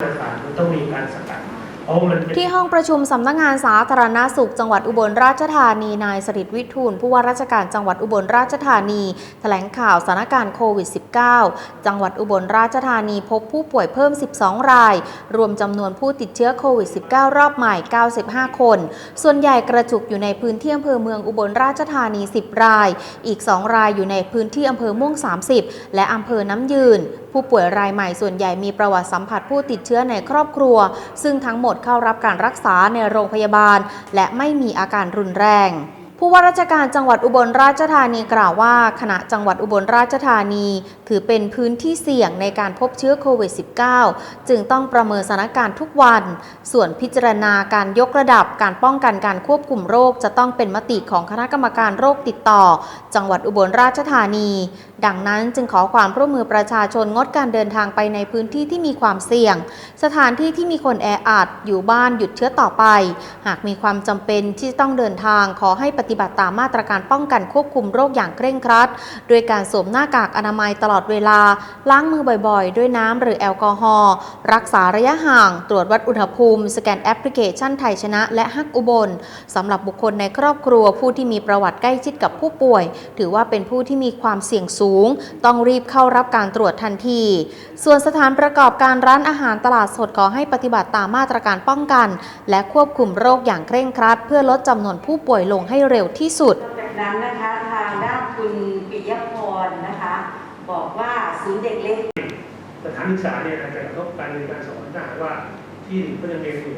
สารมันต้องมีการสกัด ที่ห้องประชุมสำนักงานสาธารณาสุขจังหวัดอุบลราชธานีนายสริตวิทูลผู้ว่าราชการจังหวัดอุบลราชธานี แถลงข่าวสถานการณ์โควิด -19 จังหวัดอุบลราชธานีพบผู้ป่วยเพิ่ม 12 ราย รวมจำนวนผู้ติดเชื้อโควิด -19 รอบใหม่ 95 คน ส่วนใหญ่กระจุกอยู่ในพื้นที่อำเภอเมืองอุบลราชธานี 10 ราย อีก 2 รายอยู่ในพื้นที่อำเภอม่วง 30 และอำเภอน้ำยืน ผู้ป่วยรายใหม่ส่วนใหญ่มีประวัติสัมผัสผู้ติดเชื้อในครอบครัว ซึ่งทั้งหมดเข้ารับการรักษาในโรงพยาบาล และไม่มีอาการรุนแรง ผู้ว่าราชการจังหวัดอุบลราชธานีกล่าวว่า ขณะจังหวัดอุบลราชธานี ถือเป็นพื้นที่เสี่ยงในการพบเชื้อโควิด -19 จึงต้องประเมินสถานการณ์ทุกวัน ส่วนพิจารณาการยกระดับการป้องกันการควบคุมโรค จะต้องเป็นมติของคณะกรรมการโรคติดต่อ จังหวัดอุบลราชธานี ดังนั้นจึงขอความร่วมมือประชาชนงดการเดินทางไปในพื้นที่ที่มีความเสี่ยง สถานที่ที่มีคนแออัดอยู่บ้านหยุดเชื้อต่อไป หากมีความจำเป็นที่ต้องเดินทางขอให้ปฏิฏิบัติตามมาตรการป้องกันควบคุมโรคอย่างเคร่งครัด โดยการสวมหน้ากากอนามัยตลอดเวลา ล้างมือบ่อยๆ ด้วยน้ำหรือแอลกอฮอล์ รักษาระยะห่าง ตรวจวัดอุณหภูมิ สแกนแอปพลิเคชันไทยชนะ และฮักอุบลสำหรับบุคคลในครอบครัวผู้ที่มีประวัติใกล้ชิดกับผู้ป่วย ถือว่าเป็นผู้ที่มีความเสี่ยงสูง ต้องรีบเข้ารับการตรวจทันที ส่วนสถานประกอบการร้านอาหารตลาดสดขอให้ปฏิบัติตามมาตรการป้องกัน และควบคุมโรคอย่างเคร่งครัด เพื่อลดจำนวนผู้ป่วยลงให้เร็วที่สุดนอกจากนั้นนะคะทางด้านคุณปิยพรนะคะ บอกว่าศูนย์เด็กเล็กสถานศึกษาเนี่ยอาจจะกระทบการเรียนการสอนถ้าหากว่าที่ก็ยังเรียนอยู่